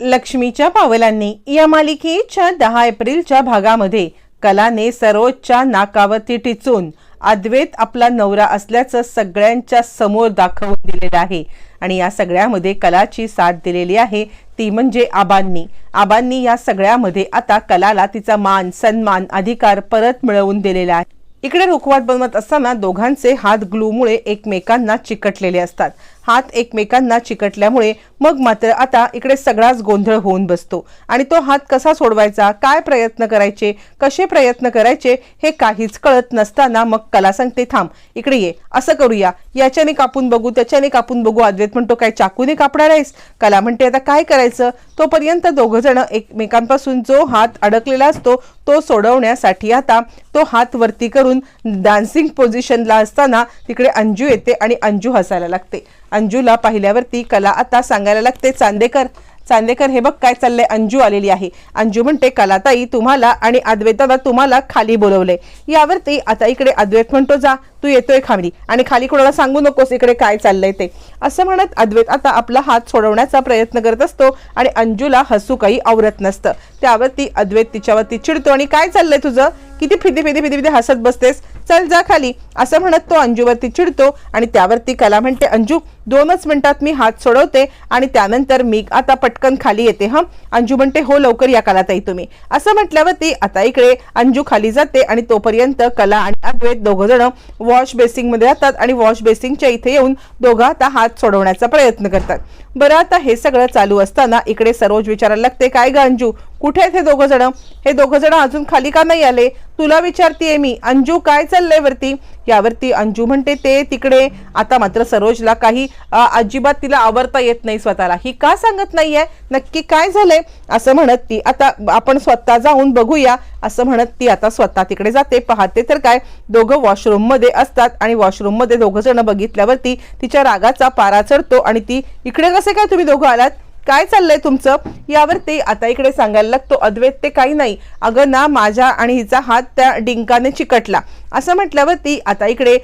लक्ष्मीच्या पावलांनी या मालिकेच्या दहा एप्रिलच्या भागामध्ये कलाने सरोजच्या नाकावरती टिचून अद्वैत आपला नवरा असल्याचं सगळ्यांच्या समोर दाखवून दिलेलं आहे. आणि या सगळ्यामध्ये कलाची साथ दिलेली आहे ती म्हणजे आबांनी. आबांनी या सगळ्यामध्ये आता कलाला तिचा मान सन्मान अधिकार परत मिळवून दिलेला आहे. इकडे रुखवाद बनवत असताना दोघांचे हात ग्लूमुळे एकमेकांना चिकटलेले असतात. हात एकमेकांना चिकटल्यामुळे मग मात्र आता इकडे सगळाच गोंधळ होऊन बसतो. आणि तो हात कसा सोडवायचा काय प्रयत्न करायचे कसे प्रयत्न करायचे हे काहीच कळत नसताना मग कला सांगते थांब इकडे ये असं करूया. याच्याने कापून बघू त्याच्याने कापून बघू. अद्वैत म्हणतो काय चाकूने कापणार आहेस? कला म्हणते आता काय करायचं? तोपर्यंत दोघं जण एकमेकांपासून जो हात अडकलेला असतो तो सोडवण्यासाठी आता तो हात वरती करून डान्सिंग पोझिशनला असताना तिकडे अंजू येते आणि अंजू हसायला लागते. अंजूला पाहिल्यावरती कला आता सांगायला लागते. चांदेकर चांदेकर हे बघ काय चाललंय. अंजू आलेली आहे. अंजू म्हणते कलाताई तुम्हाला आणि अद्वैताला तुम्हाला खाली बोलवलंय. यावरती आता इकडे अद्वैत म्हणतो जा तू येतोय खाली आणि खाली कोणाला सांगू नकोस इकडे काय चाललंय ते. असं म्हणत अद्वैत आता आपला हात सोडवण्याचा प्रयत्न करत असतो आणि अंजूला हसू काही आवरत नसतं. त्यावरती अद्वैत तिच्यावरती चिडतो आणि काय चाललंय तुझं? किती फिदी फिदी फिदी फिदी हसत बसतेस. चल जा खाली. असं म्हणत तो अंजूवरती चिडतो आणि त्यावरती कला म्हणते अंजू दोनच मिनिटात मी हात सोडवते आणि त्यानंतर मी आता पटकन खाली येते हा? अंजू म्हणते हो लवकर या कलाताई तुम्ही. असं म्हटल्यावरती आता इकडे अंजू खाली जाते आणि तोपर्यंत कला आणि अद्वैत दोघं जण वॉश बेसिंगमध्ये जातात आणि वॉश बेसिंगच्या इथे येऊन दोघं आता हात सोडवण्याचा प्रयत्न करतात. बरं आता हे सगळं चालू असताना इकडे सरोज विचारायला लागते काय ग अंजू कुठे आहेत हे दोघं जण? हे दोघं जण अजून खाली का नाही आले? तुला विचारतीये मी अंजू काय चाललंय वरती? यावरती अंजू म्हणते ते तिकडे आता मात्र सरोजला काही अजिबात तिला आवरता येत नाही स्वतःला. ही का सांगत नाहीये? नक्की काय झालंय? असं म्हणत ती आता आपण स्वतः जाऊन बघूया. असं म्हणत ती आता स्वतः तिकडे जाते. पाहते तर काय दोघं वॉशरूममध्ये असतात आणि वॉशरूममध्ये दोघं जण बघितल्यावरती तिच्या रागाचा पारा चढतो आणि ती इकडे कसे काय तुम्ही दोघं आलात? काय चाललंय तुमचं? यावर ते आता इकडे सांगायला लागतो. अद्वैत ते काही नाही. अगं ना माझ्या आणि हिचा हात त्या डिंकाने चिकटला. असं म्हटल्यावर ती आता इकडे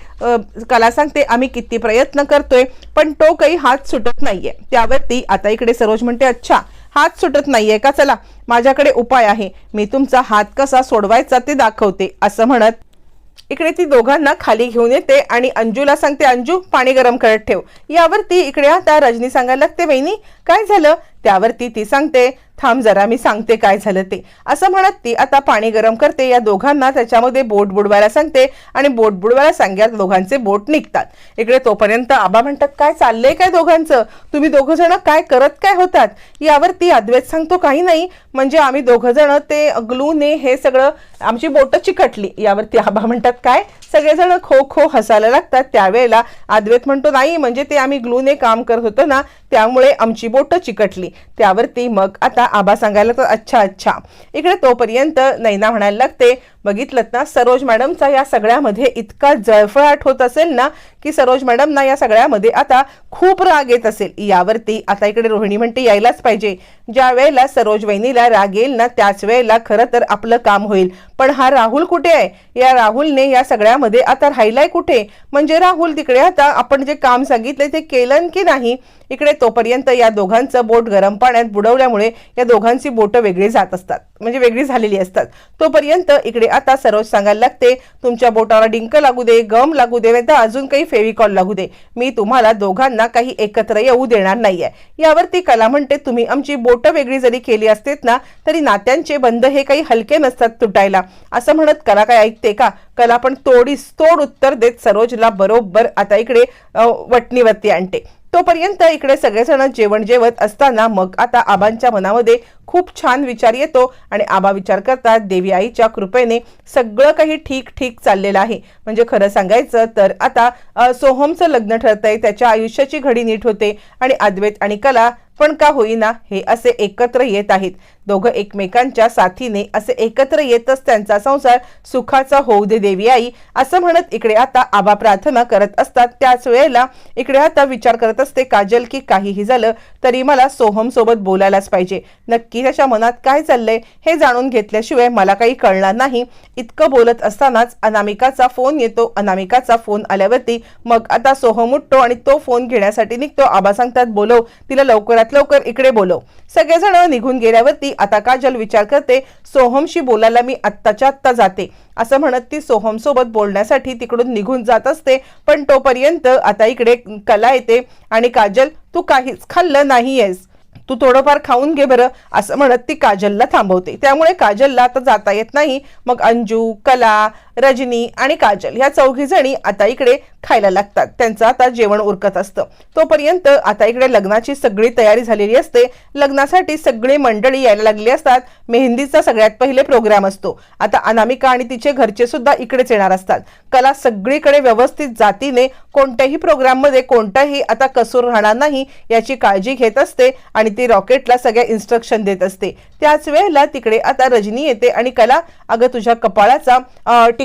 कला सांगते आम्ही किती प्रयत्न करतोय पण तो काही हात सुटत नाहीये. त्यावर ती आता इकडे सरोज म्हणते अच्छा हात सुटत नाहीये का? चला माझ्याकडे उपाय आहे. मी तुमचा हात कसा सोडवायचा ते दाखवते असं म्हणत इकडे ती दोघांना खाली घेऊन येते आणि अंजूला सांगते अंजू पाणी गरम करत ठेव. यावरती इकडे आता रजनी सांगायला लागते वहिनी काय झालं? त्यावरती ती सांगते थांब जरा मी सांगते काय झालं ते. असं म्हणत ती आता पाणी गरम करते. या दोघांना त्याच्यामध्ये बोट बुडवायला सांगते आणि बोट बुडवायला सांग्यात दोघांचे बोट निघतात. इकडे तोपर्यंत आबा म्हणतात काय चाललंय काय दोघांचं? तुम्ही दोघं जण काय करत काय होतात? यावरती अद्वैत सांगतो काही नाही. म्हणजे आम्ही दोघं जण ते ग्लूने हे सगळं आमची बोटं चिकटली. यावरती आबा म्हणतात काय? सगळेजण खो खो हसायला लागतात. त्यावेळेला अद्वैत म्हणतो नाही म्हणजे ते आम्ही ग्लूने काम करत होतो ना त्यामुळे आमची बोटं चिकटली. त्यावरती मग आता आबा सांगायला तर अच्छा अच्छा. इकडे तोपर्यंत नैना म्हणायला लागते बघितलं ना सरोज मॅडमचा या सगळ्यामध्ये इतका जळफळाट होत असेल ना की सरोज मॅडमना या सगळ्यामध्ये आता खूप राग येत असेल. यावरती आता इकडे रोहिणी म्हणते यायलाच पाहिजे. ज्या वेळेला सरोज वहिनीला राग येईल ना त्याच वेळेला खरं तर आपलं काम होईल. पण हा राहुल कुठे आहे? या राहुलने या सगळ्यामध्ये आता राहिलाय कुठे? म्हणजे राहुल तिकडे आता आपण जे काम सांगितले ते केलं की नाही? इकडे तोपर्यंत या दोघांचं बोट गरम पाण्यात बुडवल्यामुळे या दोघांची बोटं वेगळी जात असतात. म्हणजे वेगळी झालेली असतात. तोपर्यंत इकडे आता सरोज सांगायला लागते तुमच्या बोटाला डिंक लागू दे गम लागू दे नाही तर अजून काही फेविकॉल लागू दे. मी तुम्हाला दोघांना काही एकत्र येऊ देणार नाहीये. यावरती कला म्हणते तुम्ही आमची बोटं वेगळी जरी केली असतेत ना तरी नात्यांचे बंध हे काही हलके नसतात तुटायला. असं म्हणत कला काय ऐकते का? कला पण तोडीस तोड उत्तर देत सरोजला बरोबर आता इकडे वटणीवरती आणते. तोपर्यंत इकडे सगळेजण जेवण जेवत असताना मग आता आबांच्या मनामध्ये खूप छान विचार येतो आणि आबा विचार करतात देवी आईच्या कृपेने सगळं काही ठीक ठीक चाललेलं आहे. म्हणजे खरं सांगायचं तर आता सोहमचं लग्न ठरतंय त्याच्या आयुष्याची घडी नीट होते आणि अद्वैत आणि कला पण का होईना हे असे एकत्र येत आहेत. दोघं एकमेकांच्या साथीने असे एकत्र येतच त्यांचा संसार सुखाचा होऊ दे देवी आई असं म्हणत इकडे आता आबा प्रार्थना करत असतात. त्याच वेळेला इकडे आता विचार करत असते काजल की काहीही झालं तरी मला सोहम सोबत बोलायलाच पाहिजे. नक्की त्याच्या मनात काय चाललंय हे जाणून घेतल्याशिवाय मला काही कळणार नाही. इतकं बोलत असतानाच अनामिकाचा फोन येतो. अनामिकाचा फोन आल्यावरती मग आता सोहम उठतो आणि तो फोन घेण्यासाठी निघतो. आबा सांगतात बोलव तिला लवकरात लवकर इकडे बोलव. सगळेजण निघून गेल्यावरती आता काजल विचार करते? सोहमशी बोलायला मी आत्ताच्या आत्ता जाते. असं म्हणत ती सोहम सोबत बोलण्यासाठी तिकडून निघून जात असते. पण तोपर्यंत आता इकडे कला येते आणि काजल तू काहीच खाल्लं नाहीयेस. तू थोडंफार खाऊन घे बरं असं म्हणत ती काजलला थांबवते. त्यामुळे काजलला आता जाता येत नाही. मग अंजू कला रजनी आणि काजल ह्या चौघी जणी आता इकडे खायला लागतात. त्यांचं आता जेवण उरकत असतं. तोपर्यंत आता इकडे लग्नाची सगळी तयारी झालेली असते. लग्नासाठी सगळी मंडळी यायला लागली असतात. मेहंदीचा सगळ्यात पहिले प्रोग्राम असतो. आता अनामिका आणि तिचे घरचे सुद्धा इकडेच येणार असतात. कला सगळीकडे व्यवस्थित जातीने कोणत्याही प्रोग्राममध्ये कोणताही आता कसूर राहणार नाही याची काळजी घेत असते आणि ती रॉकेटला सगळ्या इन्स्ट्रक्शन देत असते. त्याच वेळेला तिकडे आता रजनी येते आणि कला अगं तुझ्या कपाळाचा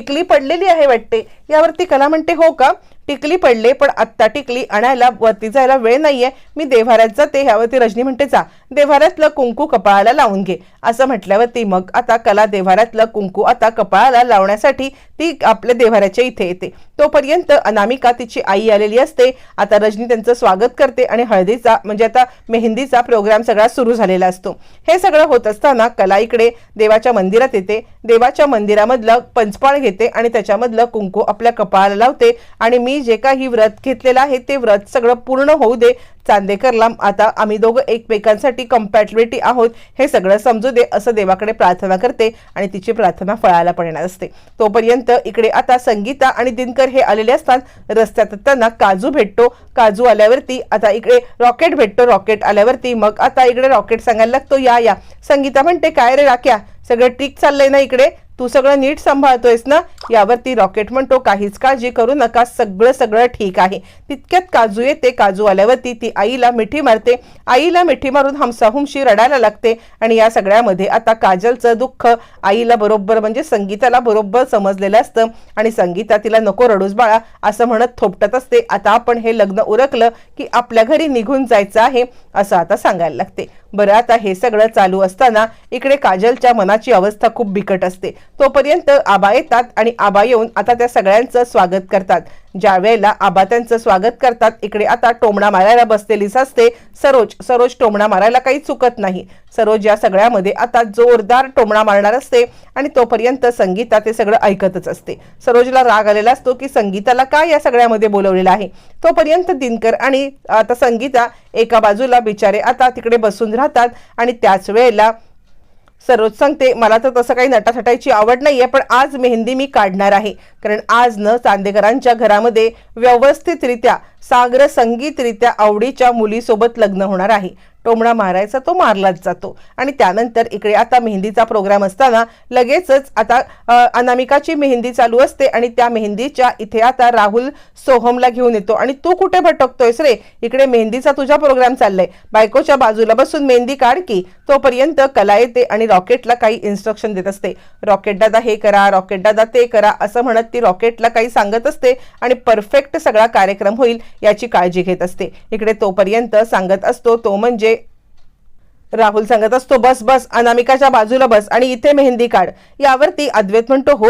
टिकली पडलेली आहे वाटते. यावरती कला म्हणते हो का? टिकली पडले पण आत्ता टिकली आणायला वरती जायला वेळ नाहीये. मी देव्हाऱ्यात जाते. ह्यावरती रजनी म्हणते जा. देव्हाऱ्यातलं कुंकू कपाळाला लावून घे. असं म्हटल्यावरती मग आता कला देव्हाऱ्यातलं कुंकू आता कपाळाला लावण्यासाठी ती आपल्या देव्हाऱ्याच्या इथे येते. तोपर्यंत अनामिका तिची आई आलेली असते. आता रजनी त्यांचं स्वागत करते आणि हळदीचा म्हणजे आता मेहंदीचा प्रोग्राम सगळा सुरू झालेला असतो. हे सगळं होत असताना कला इकडे देवाच्या मंदिरात येते. देवाच्या मंदिरामधलं पंचपाळ घेते आणि त्याच्यामधलं कुंकू आपल्या कपाळाला लावते आणि मी जे काही व्रत घेतलेलं आहे ते व्रत सगळं पूर्ण होऊ दे. चांदेकरला आता आम्ही दोघं एकमेकांसाठी कम्पॅटिबिलिटी आहोत हे सगळं समजू दे असं देवाकडे प्रार्थना करते आणि तिची प्रार्थना फळायला पण येणार असते. तोपर्यंत इकडे आता संगीता आणि दिनकर हे आलेले असतात. रस्त्यात त्यांना काजू भेटतो. काजू आल्यावरती आता इकडे रॉकेट भेटतो. रॉकेट आल्यावरती मग आता इकडे रॉकेट सांगायला लागतो या या. संगीता म्हणते काय रे राख्या सगळं ठीक चाललंय ना इकडे? तू सगळं नीट सांभाळतोयस ना? यावरती रॉकेट म्हणतो काहीच काळजी करू नका सगळं सगळं ठीक आहे. तितक्यात काजू येते काजू आल्यावरती ती आईला मिठी मारते. आईला मिठी मारून हमसाहुमशी रडायला लागते आणि या सगळ्यामध्ये आता काजलचं दुःख आईला बरोबर म्हणजे संगीताला बरोबर समजलेलं असतं आणि संगीता तिला नको रडूस बाळा असं म्हणत थोपटत असते. आता आपण हे लग्न उरकलं की आपल्या घरी निघून जायचं आहे असं आता सांगायला लागते. बरं आता हे सगळं चालू असताना इकडे काजलच्या मनाची अवस्था खूप बिकट असते. तोपर्यंत आबा येतात आणि आबा येऊन आता त्या सगळ्यांचं स्वागत करतात. ज्या वेळेला आबा त्यांचं स्वागत करतात इकडे आता टोमणा मारायला बसलेलीच असते. सरोज सरोज टोमणा मारायला काही चुकत नाही. सरोज या सगळ्यामध्ये आता जोरदार टोमणा मारणार असते आणि तोपर्यंत संगीता ते सगळं ऐकतच असते. सरोजला राग आलेला असतो की संगीताला काय या सगळ्यामध्ये बोलवलेला आहे? तोपर्यंत दिनकर आणि आता संगीता एका बाजूला बिचारे आता तिकडे बसून राहतात आणि त्याच वेळेला सरोज सांगते मला तर तसं काही नटाथटायची आवड नाही आहे पण आज मेहंदी मी काढणार आहे. कारण आज न चांदेकरांच्या घरामध्ये व्यवस्थितरित्या सागर संगीतरित्या आवडीच्या मुलीसोबत लग्न होणार आहे. टोमणा मारायचा तो मारलाच जातो. आणि त्यानंतर इकडे आता मेहंदीचा प्रोग्राम असताना लगेचच आता अनामिकाची मेहंदी चालू असते आणि त्या मेहंदीच्या इथे आता राहुल सोहमला घेऊन येतो. आणि तू कुठे भटकतोयस रे? इकडे मेहंदीचा तुझा प्रोग्राम चाललाय. बायकोच्या बाजूला बसून मेहंदी काढ की तोपर्यंत कला येते आणि रॉकेटला काही इन्स्ट्रक्शन देत असते. रॉकेट दादा हे करा रॉकेट दादा ते करा असं म्हणत ती रॉकेटला काही सांगत असते आणि परफेक्ट सगळा कार्यक्रम होईल याची काळजी घेत असते. इकडे तोपर्यंत सांगत असतो तो म्हणजे राहुल सांगत असतो बस बस अनामिकाच्या बाजूला बस आणि इथे मेहंदी काढ. यावरती अद्वैत म्हणतो हो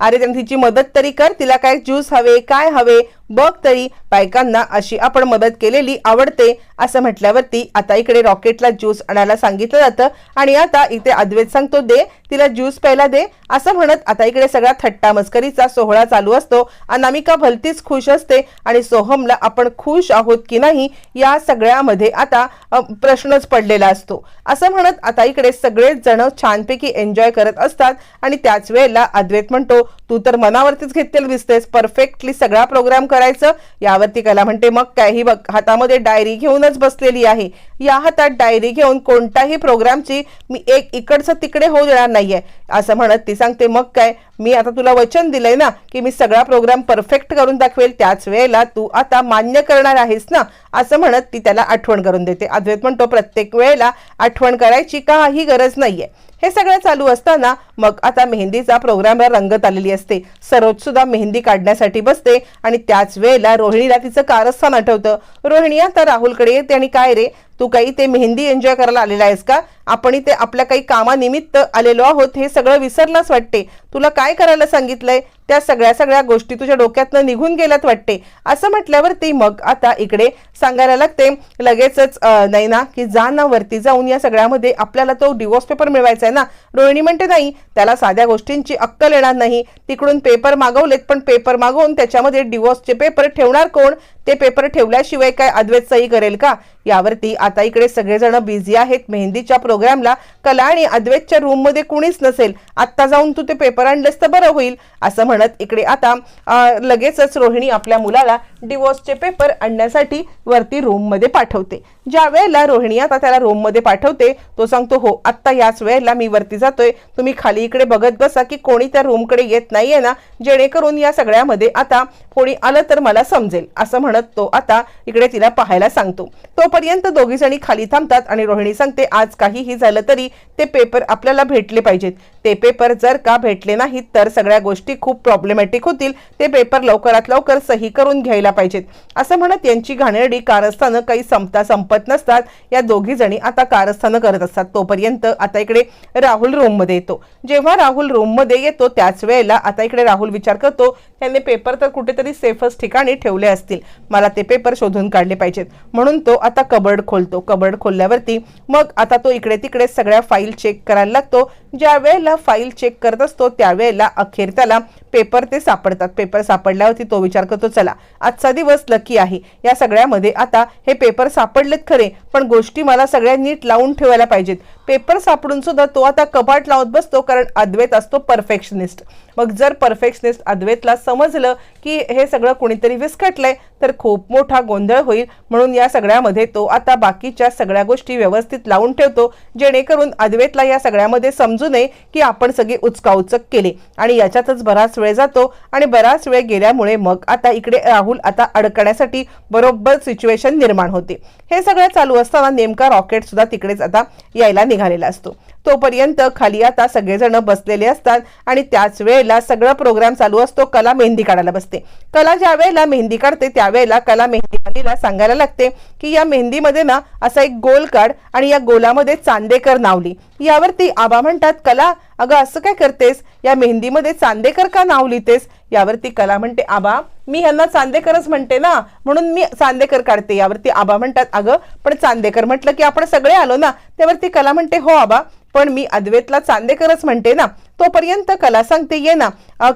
अरे त्यांनी तिची मदत तरी कर तिला काय ज्यूस हवे काय हवे? बघ तरी बायकांना अशी आपण मदत केलेली आवडते असं म्हटल्यावरती आता इकडे रॉकेटला ज्यूस आणायला सांगितलं जातं आणि आता इथे अद्वैत सांगतो दे तिला ज्यूस प्यायला दे असं म्हणत आता इकडे सगळा थट्टा मस्करीचा सोहळा चालू असतो अनामिका भलतीच खुश असते आणि सोहमला आपण खुश आहोत की नाही या सगळ्यामध्ये आता प्रश्नच पडलेला असतो. असं म्हणत आता इकडे सगळेच जण छानपैकी एन्जॉय करत असतात आणि त्याच वेळेला अद्वैत म्हणतो तू तर मनावरतीच घेतलेलं दिसतेस परफेक्टली सगळा प्रोग्राम कर. करायचं? यावरती कला म्हणते मग काय ही बघ हातामध्ये डायरी घेऊनच बसलेली आहे. या हातात डायरी घेऊन कोणत्याही प्रोग्रामची मी एक इकडचं तिकडे होऊ देणार नाहीये. असं म्हणत ती सांगते मग काय? मी आता तुला वचन दिलंय ना की मी सगळा प्रोग्राम परफेक्ट करून दाखवेल त्याच वेळेला तू आता मान्य करणार आहेस ना असं म्हणत ती त्याला आठवण करून देते. अद्वैत म्हणतो प्रत्येक वेळेला आठवण करायची काही गरज नाहीये. हे सगळं चालू असताना मग आता मेहंदीचा प्रोग्रामला रंगत आलेली असते. सरोज सुद्धा मेहंदी काढण्यासाठी बसते आणि त्याच वेळेला रोहिणीला तिचं कारस्थान आठवतं. रोहिणी आता राहुलकडे येते आणि काय रे तू काही ते मेहंदी एन्जॉय करायला आलेला आहेस का? आपण इथे आपल्या काही कामानिमित्त आलेलो आहोत हे सगळं विसरलाच वाटते? तुला काय करायला सांगितलंय? त्या सगळ्या सगळ्या गोष्टी तुझ्या डोक्यातनं निघून गेल्यात वाटते. असं म्हटल्यावरती मग आता इकडे सांगायला लागते. लगेचच नाही ना की जा ना वरती जाऊन या सगळ्यामध्ये. आपल्याला तो डिवोर्स पेपर मिळवायचा आहे ना. रोहिणी म्हणते नाही त्याला साध्या गोष्टींची अक्कल येणार नाही. तिकडून पेपर मागवलेत पण पेपर मागवून त्याच्यामध्ये डिवोर्सचे पेपर ठेवणार कोण? ते पेपर ठेवल्याशिवाय काय अद्वैत सही करेल का? यावरती आता इकडे सगळेजण बिझी आहेत. मेहंदीच्या प्रोग्रामला कला आणि अद्वैतच्या रूममध्ये कुणीच नसेल. आत्ता जाऊन तू ते पेपर आणलंस तर बरं होईल असं म्हणत इकडे आता लगेचच रोहिणी आपल्या मुलाला डिवोर्सचे पेपर आणण्यासाठी वरती रूममध्ये पाठवते. ज्या वेळेला रोहिणी आता त्याला रूममध्ये पाठवते तो सांगतो हो आत्ता याच वेळेला मी वरती जातोय. तुम्ही खाली इकडे बघत बसा की कोणी त्या रूमकडे येत नाहीये ना. जेणेकरून या सगळ्यामध्ये आता कोणी आलं तर मला समजेल असं म्हणत तो आता इकडे तिला पाहायला सांगतो. तोपर्यंत दोघी जणी खाली थांबतात आणि रोहिणी सांगते आज काहीही झालं तरी ते पेपर आपल्याला भेटले पाहिजेत. ते पेपर जर का भेटले नाहीत तर सगळ्या गोष्टी खूप प्रॉब्लेमॅटिक होतील. ते पेपर लवकरात लवकर सही करून घ्यायला पाहिजेत. असं म्हणत यांची घाणेरडी कारस्थानं काही संपता संपत नसतात. या दोघी जणी आता कारस्थानं करत असतात. तोपर्यंत आता इकडे राहुल रूममध्ये येतो. जेव्हा राहुल रूममध्ये येतो त्याच वेळेला आता इकडे राहुल विचार करतो त्यांनी पेपर तर कुठेतरी सेफच ठिकाणी ठेवले असतील. मला ते पेपर शोधून काढले पाहिजेत. म्हणून तो आता कबर्ड खोलतो. कबर्ड खोलल्यावरती मग आता तो इकडे तिकडे सगळ्या फाईल चेक करायला लागतो. ज्या वेळेला फाईल चेक करत असतो त्यावेळेला अखेर त्याला पेपर ते सापडतात. पेपर सापडल्यावरती तो विचार करतो चला आजचा दिवस लकी आहे. या सगळ्यामध्ये आता हे पेपर सापडलेत खरे पण गोष्टी मला सगळ्या नीट लावून ठेवायला पाहिजेत. पेपर सापडून सुद्धा तो आता कपाट लावत बसतो कारण अद्वैत असतो परफेक्शनिस्ट मग जर परफेक्शनिस्ट अद्वैतला समजलं की हे सगळं कुणीतरी विस्कटलंय तर खूप मोठा गोंधळ होईल. म्हणून या सगळ्यामध्ये तो आता बाकीच्या सगळ्या गोष्टी व्यवस्थित लावून ठेवतो जेणेकरून अद्वैतला या सगळ्यामध्ये समजू नये की आपण सगळे उचकाउचक केले. आणि याच्यातच बराच वेळ जातो आणि बराच वेळ गेल्यामुळे मग आता इकडे राहुल आता अडकण्यासाठी बरोबर सिच्युएशन निर्माण होते. हे सगळं चालू असताना नेमका रॉकेट सुद्धा तिकडेच आता यायला निघालेला असतो. तोपर्यंत खाली आता सगळेजण बसलेले असतात आणि त्याच वेळेला सगळं प्रोग्राम चालू असतो. कला मेहंदी काढायला बसते. कला ज्या वेळेला मेहंदी काढते त्यावेळेला कला मेहंदीवालीला सांगायला लागते की या मेहंदीमध्ये ना असा एक गोल काढ आणि या गोलामध्ये चांदेकर नावली. यावरती आबा म्हणतात कला अगं असं काय करतेस? या मेहंदीमध्ये चांदेकर का नाव लिहितेस यावरती कला म्हणते आबा मी ह्यांना चांदेकरच म्हणते ना म्हणून मी चांदेकर काढते. यावरती आबा म्हणतात अगं पण चांदेकर म्हटलं की आपण सगळे आलो ना. त्यावरती कला म्हणते हो आबा पण मी अद्वैतला चांदेकरच म्हणते ना तोपर्यंत कला सांगते ये ना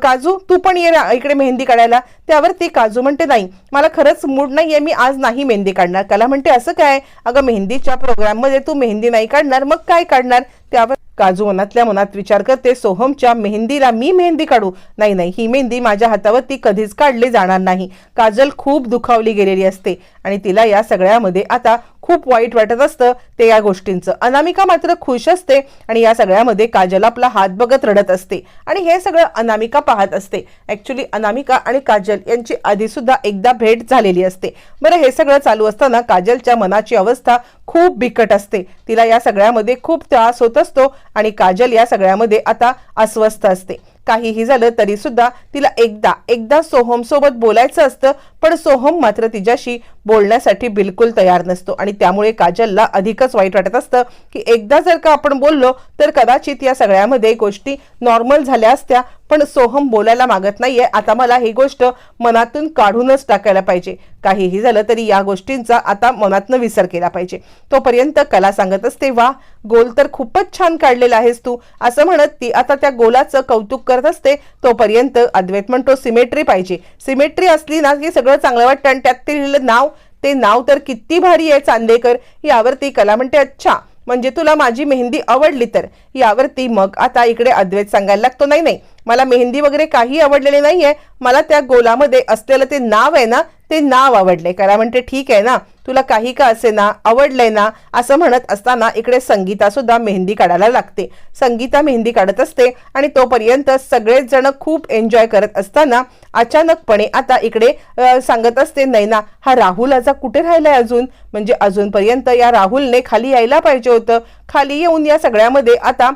काजू तू पण ये ना इकडे मेहंदी काढायला. त्यावरती काजू म्हणते नाही मला खरंच मूड नाही आहे मी आज नाही मेहंदी काढणार. कला म्हणते असं काय? अगं मेहंदीच्या प्रोग्राममध्ये तू मेहंदी नाही काढणार मग काय काढणार? त्यावर काजू मनातल्या मनात विचार करते सोहमच्या मेहंदीला मी मेहंदी काढू? नाही नाही ही मेहंदी माझ्या हातावरती कधीच काढली जाणार नाही. काजल खूप दुखावली गेलेली असते आणि तिला या सगळ्यामध्ये आता खूप वाईट वाटत असतं ते या गोष्टींचं. अनामिका मात्र खुश असते आणि या सगळ्यामध्ये काजल आपला हात बघत रडत असते आणि हे सगळं अनामिका पाहत असते. ऍक्च्युली अनामिका आणि काजल यांची आधीसुद्धा एकदा भेट झालेली असते. बरं हे सगळं चालू असताना काजलच्या मनाची अवस्था खूप बिकट असते. तिला या सगळ्यामध्ये खूप त्रास होत असतो आणि काजल या सगळ्यामध्ये आता अस्वस्थ असते. काहीही झालं तरी सुद्धा तिला एकदा एकदा सोहम सोबत बोलायचं असतं पण सोहम मात्र तिच्याशी बोलण्यासाठी बिलकुल तयार नसतो. आणि त्यामुळे काजलला अधिकच वाईट वाटत असतं की एकदा जर का आपण बोललो तर कदाचित या सगळ्यामध्ये गोष्टी नॉर्मल झाल्या असत्या पण सोहम बोलायला मागत नाहीये. आता मला ही गोष्ट मनातून काढूनच टाकायला पाहिजे. काहीही झालं तरी या गोष्टींचा आता मनातनं विसर केला पाहिजे. तोपर्यंत कला सांगत असते वा गोल तर खूपच छान काढलेला आहेस तू. असं म्हणत ती आता त्या गोलाचं कौतुक करत असते तोपर्यंत अद्वैत म्हणतो सिमेट्री पाहिजे. सिमेट्री असली ना की सगळं चांगलं वाटतं आणि त्यात ते लिहिलं नाव. ते नाव तर किती भारी आहे चांदेकर. यावरती कला म्हणते अच्छा म्हणजे तुला माझी मेहंदी आवडली तर. यावरती मग आता इकडे अद्वैत सांगायला लागतो नाही नाही मला मेहंदी वगैरे काही आवडलेली नाहीये. मला त्या गोलामध्ये असलेलं ते नाव आहे ना ते नाव आवडले कला म्हणते ठीक आहे ना तुला काही का असे ना आवडलंय ना असं म्हणत असताना इकडे संगीता सुद्धा मेहंदी काढायला लागते. संगीता मेहंदी काढत असते आणि तोपर्यंत सगळेच जण खूप एन्जॉय करत असताना अचानकपणे आता इकडे सांगत असते नैना हा राहुल असा कुठे राहिलाय अजून? म्हणजे अजूनपर्यंत या राहुलने खाली यायला पाहिजे होतं. खाली येऊन या सगळ्यामध्ये आता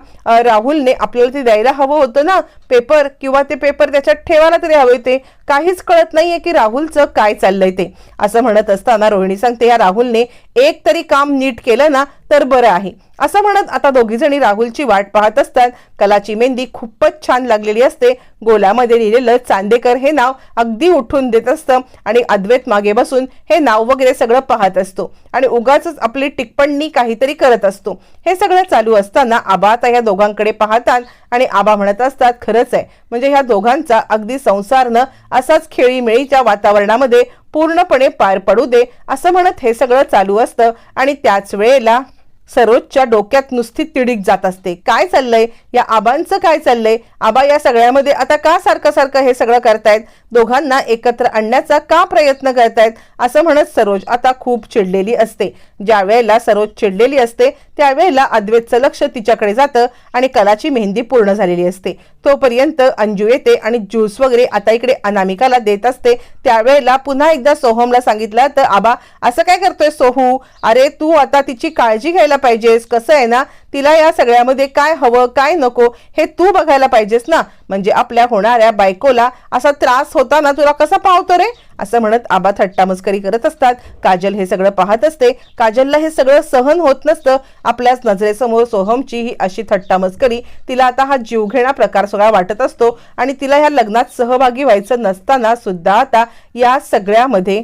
राहुलने आपल्याला ते द्यायला हवं होतं ना पेपर किंवा ते पेपर त्याच्यात ठेवायला तरी हवे होते. काहीच कळत नाहीये की राहुलचं काय चाललंय ते. असं म्हणत असताना रोहिणी सांगते या राहुलने एक तरी काम नीट केलं ना तर बरं आहे. असं म्हणत आता दोघी जणी राहुलची वाट पाहत असतात. कलाची मेहंदी खूपच छान लागलेली असते. गोलामध्ये लिहिलेलं चांदेकर हे नाव अगदी उठून देत असतं आणि अद्वैत मागे बसून हे नाव वगैरे सगळं पाहत असतो. आणि उगाच आपली टिप्पणी काहीतरी करत असतो. हे सगळं चालू असताना आबा आता या दोघांकडे पाहतात आणि आबा म्हणत असतात खरंच आहे. म्हणजे ह्या दोघांचा अगदी संसारनं असाच खेळीमेळीच्या वातावरणामध्ये पूर्णपणे पार पडू दे. असं म्हणत हे सगळं चालू असतं आणि त्याच वेळेला सरोजच्या डोक्यात नुसती तिडीक जात असते. काय चाललंय? या आबांचं काय चाललंय? आबा या सगळ्यामध्ये आता का सारखं सारखं हे सगळं करतायत? दोघांना एकत्र आणण्याचा का प्रयत्न करतायत? असं म्हणत सरोज आता खूप चिडलेली असते. ज्या वेळेला सरोज चिडलेली असते त्यावेळेला अद्वैतचं लक्ष तिच्याकडे जातं आणि कलाची मेहंदी पूर्ण झालेली असते. तोपर्यंत अंजू येते आणि ज्यूस वगैरे आता इकडे अनामिकाला देत असते. त्यावेळेला पुन्हा एकदा सोहमला सांगितलं तर आबा असं काय करतोय सोहू? अरे तू आता तिची काळजी घ्यायला पाहिजेस. कसं आहे ना तिला या सगळ्यामध्ये काय हवं काय नको हे तू बघायला पाहिजेस ना. म्हणजे आपल्या होणाऱ्या बायकोला असा त्रास होता ना तुला कसा पावतो रे? असं म्हणत आबा थट्टामस्करी करत असतात. काजल हे सगळं पाहत असते. काजलला हे सगळं सहन होत नसतं. आपल्याच नजरेसमोर सोहमची ही अशी थट्टामस्करी तिला आता हा जीवघेणा प्रकार सगळा वाटत असतो. आणि तिला ह्या लग्नात सहभागी व्हायचं नसताना सुद्धा आता या सगळ्यामध्ये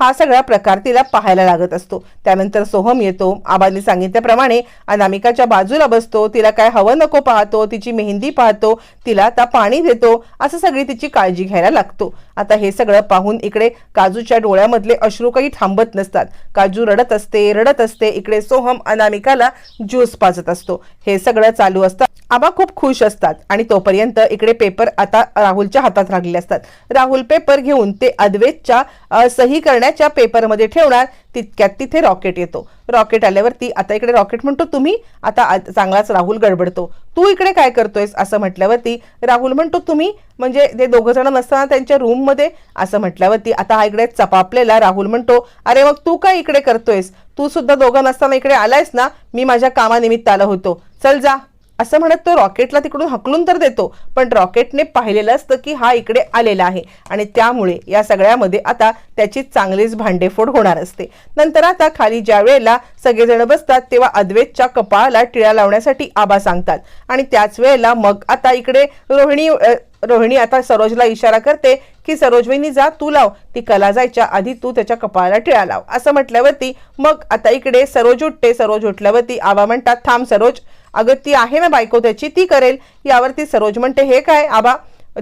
हा सगळा प्रकार तिला पाहायला लागत असतो. त्यानंतर सोहम येतो. आबांनी सांगितल्याप्रमाणे अनामिकाच्या बाजूला बसतो. तिला काय हवं नको पाहतो. तिची मेहंदी पाहतो. तिला आता पाणी देतो. असं सगळी तिची काळजी घ्यायला लागतो. आता हे सगळं पाहून इकडे काजूच्या डोळ्यामधले अश्रू काही थांबत नसतात. काजू रडत असते रडत असते इकडे सोहम अनामिकाला ज्यूस पाजत असतो. हे सगळं चालू असतं आबा खूप खुश असतात आणि तोपर्यंत इकडे पेपर आता राहुलच्या हातात राहिलेले असतात. राहुल पेपर घेऊन ते अद्वेतच्या सही करण्याच्या पेपरमध्ये ठेवणार तितक्यात तिथे रॉकेट येतो. रॉकेट आल्यावरती. आता इकडे रॉकेट म्हणतो तुम्ही आता चांगलाच राहुल गडबडतो. तू इकडे काय करतोयस असं म्हटल्यावरती राहुल म्हणतो तुम्ही म्हणजे ते दोघं जण नसताना त्यांच्या रूममध्ये असं म्हटल्यावरती आता हा इकडे चपापलेला राहुल म्हणतो अरे मग तू काय इकडे करतोयस? तू सुद्धा दोघं नसताना इकडे आलायस ना? मी माझ्या कामानिमित्त आलो होतो. चल जा. असं म्हणत तो रॉकेटला तिकडून हकलून तर देतो पण रॉकेटने पाहिलेलं असतं की हा इकडे आलेला आहे. आणि त्यामुळे या सगळ्यामध्ये आता त्याची चांगलीच भांडेफोड होणार असते. नंतर आता खाली ज्या वेळेला सगळेजण बसतात तेव्हा अद्वैतच्या कपाळाला टिळा लावण्यासाठी आबा सांगतात. आणि त्याच वेळेला मग आता इकडे रोहिणी रोहिणी आता सरोजला इशारा करते की सरोजवहिनी जा तू लाव. ती कला जायच्या आधी तू त्याच्या कपाळाला टिळा लाव. असं म्हटल्यावरती मग आता इकडे सरोज उठते. सरोज उठल्यावरती आबा म्हणतात थांब सरोज. अगं ती आहे ना बायको त्याची ती करेल. यावरती सरोज म्हणते हे काय? आबा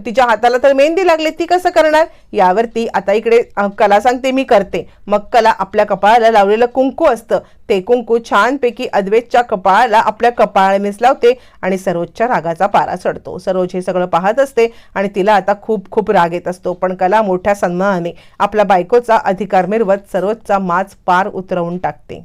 तिच्या हाताला तर मेहंदी लागली ती कसं करणार? यावरती आता इकडे कला सांगते मी करते. मग कला आपल्या कपाळाला लावलेलं कुंकू असतं. ते कुंकू छानपैकी अद्वैतच्या कपाळाला आपल्या कपाळाला मिसलावते आणि सरोजच्या रागाचा पारा चढतो. सरोज हे सगळं पाहत असते आणि तिला आता खूप खूप राग येत असतो. पण कला मोठ्या सन्मानाने आपल्या बायकोचा अधिकार मिरवत सरोजचा माच पार उतरवून टाकते.